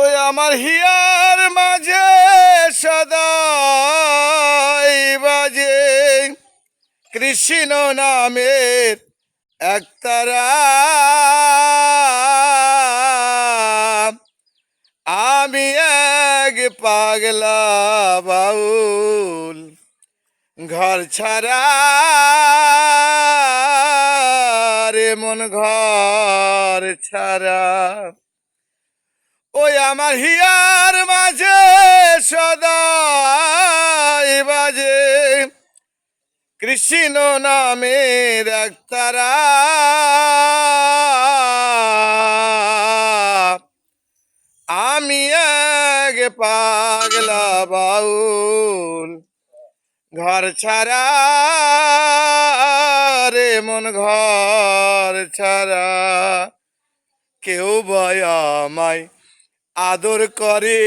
ওই আমার হিয়ার মাঝে সদাই বাজে। কৃষ্ণ নামের একতারা আমি এক পাগলা বাউল, ঘর ছাড়া রে মন ঘর ছাড়া। ওই আমার হিয়ার মাঝে, সদাই বাজে। কৃষ্ণ নামের একতারা আমি এক পাগলা বাউল, ঘর ছাড়া রে মন ঘর ছাড়া। কেউ ভয় আমায় আদর করে।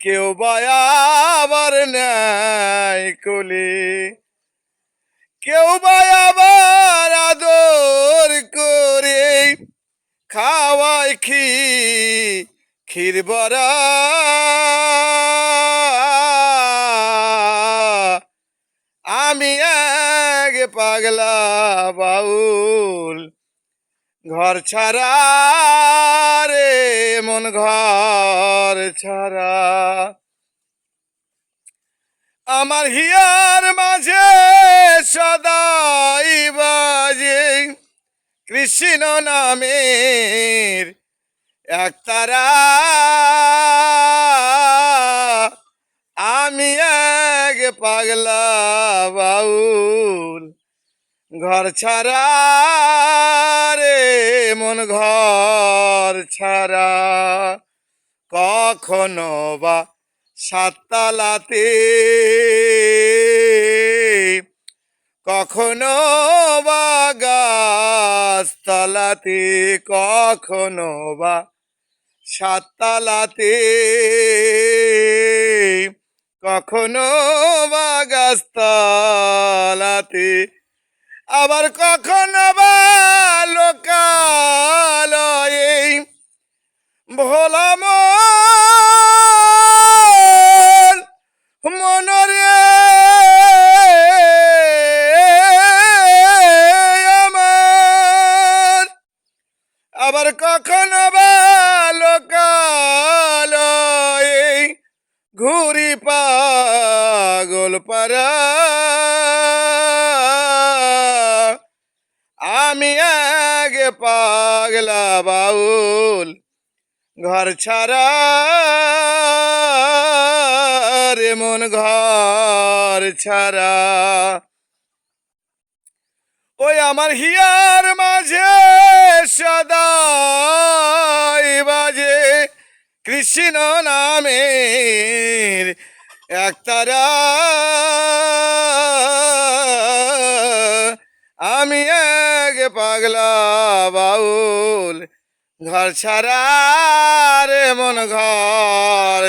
কেউ ভয় আবার নেয় কোলে কেউ ভয় আবার আদর করে। খাওয়াই খি ক্ষীর বরা আমি এক পাগলা বাউল। ঘর ছাড়া রে, মন ঘর ছাড়া। আমার হিয়ার মাঝে সদাই বাজে কৃষ্ণ নামের একতারা আমি এক পাগলা বাউল। ঘর ছাড়া রে, মন ঘর ছাড়া। কখনো বা সাততালাতে, কখনো বা গাছতলাতে, কখনো বা সাততালাতে, কখনো বা গাছতলাতে আবার কখনো বা লোকালয়ে? ভোলা মন মনরে আমার। আবার কখনো বা লোকালয়ে? ঘুরি পাগল পারা পাগলা বাউল, ঘর ছাড়া রে মন ঘর ছাড়া। ওই আমার হিয়ার মাঝে সদাই বাজে কৃষ্ণ নামের একতারা আমি এক পাগলা বাউল ঘর ছাড়া রে মন ঘর